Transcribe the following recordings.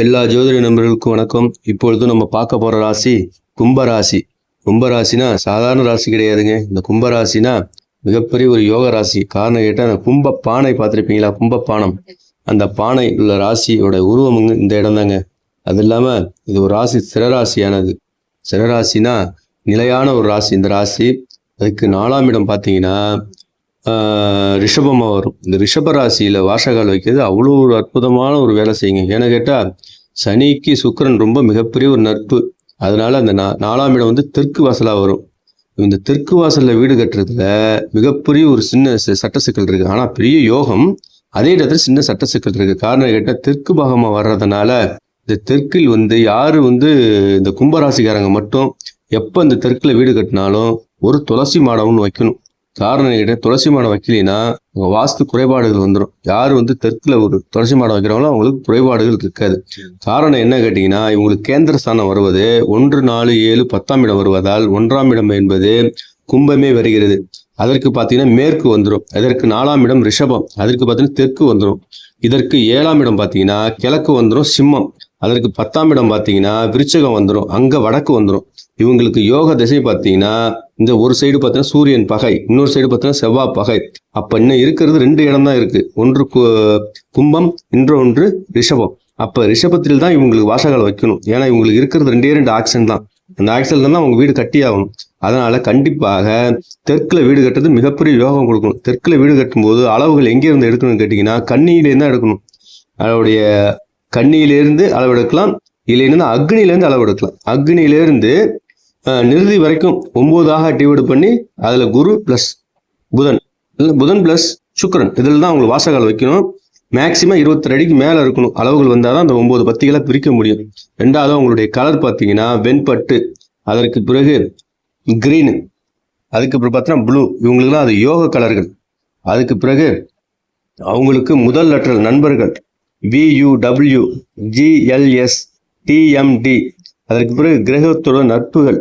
எல்லா ஜோதிட நண்பர்களுக்கும் வணக்கம். இப்பொழுது நம்ம பார்க்க போற ராசி கும்பராசி. கும்பராசினா சாதாரண ராசி கிடையாதுங்க. இந்த கும்பராசினா மிகப்பெரிய ஒரு யோக ராசி. காரணம் கேட்டால் அந்த கும்ப பானை பார்த்துருப்பீங்களா? கும்ப பானம். அந்த பானை உள்ள ராசியோட உருவம் இந்த இடம் தாங்க. அது இல்லாமல் இது ஒரு ராசி சிறராசியானது சிறராசினா நிலையான ஒரு ராசி. இந்த ராசி அதுக்கு நாலாம் இடம் பார்த்தீங்கன்னா ரிஷபமாக ரிஷபமா வரும். இந்த ரிஷப ராசியில் வாசகால் வைக்கிறது அவ்வளோ ஒரு அற்புதமான ஒரு வேலை செய்யுங்க. ஏன்னு கேட்டால் சனிக்கு சுக்கரன் ரொம்ப மிகப்பெரிய ஒரு நட்பு. அதனால அந்த நா- நாலாம் இடம் வந்து தெற்கு வாசலாக வரும். இந்த தெற்கு வாசலில் வீடு கட்டுறதுல மிகப்பெரிய ஒரு சின்ன சட்ட சிக்கல் இருக்குது ஆனால் பெரிய யோகம் அதே இடத்துல சின்ன சட்ட சிக்கல் இருக்குது காரணம் கேட்டால் தெற்கு பாகமாக வர்றதுனால இந்த தெற்கில் வந்து யார் வந்து இந்த கும்பராசிக்காரங்க மட்டும் எப்போ இந்த தெற்கில் வீடு கட்டினாலும் ஒரு துளசி மாடம்னு வைக்கணும். காரணம் கேட்டால் துளசி மாடம் வைக்கலினா உங்க வாஸ்து குறைபாடுகள் வந்துடும் யார் வந்து தெற்குல ஒரு துளசி மாடம் வைக்கிறாங்களோ அவங்களுக்கு குறைபாடுகள் இருக்காது. காரணம் என்ன கேட்டிங்கன்னா இவங்களுக்கு கேந்திர ஸ்தானம் வருவது ஒன்று நாலு ஏழு பத்தாம் இடம் வருவதால் ஒன்றாம் இடம் என்பது கும்பமே வருகிறது. அதற்கு பார்த்தீங்கன்னா மேற்கு வந்துடும் அதற்கு நாலாம் இடம் ரிஷபம். அதற்கு பார்த்தீங்கன்னா தெற்கு வந்துடும் இதற்கு ஏழாம் இடம் பார்த்தீங்கன்னா கிழக்கு வந்துடும் சிம்மம். அதற்கு பத்தாம் இடம் பார்த்தீங்கன்னா விருச்சகம் வந்துடும் அங்கே வடக்கு வந்துடும் இவங்களுக்கு யோக திசை பார்த்தீங்கன்னா இந்த ஒரு சைடு பார்த்தீங்கன்னா சூரியன் பகை இன்னொரு சைடு பார்த்தீங்கன்னா செவ்வாய் பகை. அப்போ இன்னும் இருக்கிறது ரெண்டு இடம் தான் இருக்கு. ஒன்று கு- கும்பம் இன்னொன்று ரிஷபம். அப்போ ரிஷபத்தில் தான் இவங்களுக்கு வாசகால் வைக்கணும். ஏன்னா இவங்களுக்கு இருக்கிறது ரெண்டே ரெண்டு ஆக்சன் தான். அந்த ஆக்சன்ல தான் அவங்க வீடு கட்டி ஆகணும். அதனால கண்டிப்பாக தெற்கில் வீடு கட்டுறது மிகப்பெரிய யோகம் கொடுக்கணும். தெற்கில் வீடு கட்டும்போது அளவுகள் எங்கே இருந்து எடுக்கணும்னு கேட்டிங்கன்னா கண்ணியிலேருந்து தான் எடுக்கணும். அதோடைய கண்ணியிலேருந்து அளவெடுக்கலாம் இல்லைன்னா அக்னியிலேருந்து அளவெடுக்கலாம் அக்னியிலேருந்து நிறுதி வரைக்கும் ஒன்பதாக டிவைடு பண்ணி அதில் குரு ப்ளஸ் புதன். இல்லை புதன் ப்ளஸ் சுக்கரன். இதில் தான் உங்களுக்கு வாசகால் வைக்கணும். மேக்ஸிமம் இருபத்தி அடிக்கு மேலே இருக்கணும். அளவுகள் வந்தால் தான் அந்த ஒம்பது பத்திகளை பிரிக்க முடியும். ரெண்டாவது உங்களுடைய கலர் பார்த்தீங்கன்னா வெண்பட்டு. அதற்கு பிறகு க்ரீனு அதுக்கு பிறகு பார்த்தீங்கன்னா ப்ளூ இவங்களுக்குலாம் அது யோக கலர்கள். அதுக்கு பிறகு அவங்களுக்கு முதல் லெட்டர் நண்பர்கள். வியூடபிள்யூ ஜிஎல்எஸ் டிஎம்டி அதற்கு பிறகு கிரகத்தோட நட்புகள்.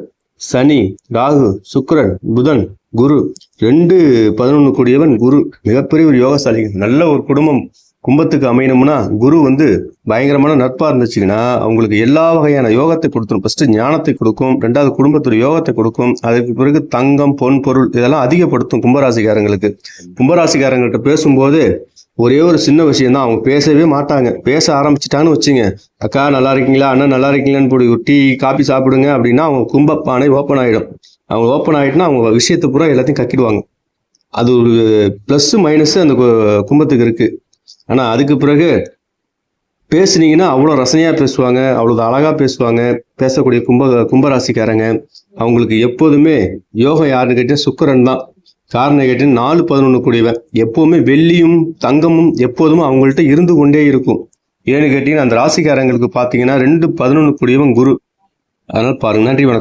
சனி ராகு சுக்கரன் புதன் குரு ரெண்டு பதினொன்று கூடியவன் குரு. மிகப்பெரிய ஒரு யோகசாலி. நல்ல ஒரு குடும்பம். கும்பத்துக்கு அமையணும்னா குரு வந்து பயங்கரமான நட்பா இருந்துச்சுன்னா அவங்களுக்கு எல்லா வகையான யோகத்தை கொடுத்துரும். ஃபர்ஸ்ட் ஞானத்தை கொடுக்கும். ரெண்டாவது குடும்பத்துடைய யோகத்தை கொடுக்கும். அதுக்கு பிறகு தங்கம் பொன் பொருள் இதெல்லாம் அதிகப்படுத்தும் கும்பராசிக்காரங்களுக்கு. கும்பராசிக்காரங்கள்ட்ட பேசும்போது ஒரே ஒரு சின்ன விஷயம் தான் அவங்க பேசவே மாட்டாங்க. பேச ஆரம்பிச்சிட்டான்னு வச்சுங்க. அக்கா நல்லா இருக்கீங்களா அண்ணா நல்லா இருக்கீங்களான்னு போய் டீ காபி சாப்பிடுங்க. அப்படின்னா அவங்க கும்பப்பானை ஓப்பன் ஆகிடும் அவங்க ஓப்பன் ஆகிட்டுனா அவங்க விஷயத்தை பூரா எல்லாத்தையும் கக்கிடுவாங்க. அது ஒரு ப்ளஸ்ஸு மைனஸ் அந்த கு- கும்பத்துக்கு இருக்குது ஆனால் அதுக்கு பிறகு பேசுனீங்கன்னா அவ்வளோ ரசனையாக பேசுவாங்க. அவ்வளோ அழகாக பேசுவாங்க. பேசக்கூடிய கும்ப கும்பராசிக்காரங்க. அவங்களுக்கு எப்போதுமே யோகம் யாருன்னு கேட்டால் சுக்கரன் தான். காரணம் கேட்டீங்கன்னா நாலு பதினொன்று கூடியவன் எப்போவுமே வெள்ளியும் தங்கமும் எப்போதும் அவங்கள்ட்ட இருந்து கொண்டே இருக்கும். ஏன்னு கேட்டீங்கன்னா அந்த ராசிக்காரங்களுக்கு பார்த்தீங்கன்னா ரெண்டு பதினொன்று கூடியவன் குரு. அதனால் பாருங்க நன்றி வணக்கம்.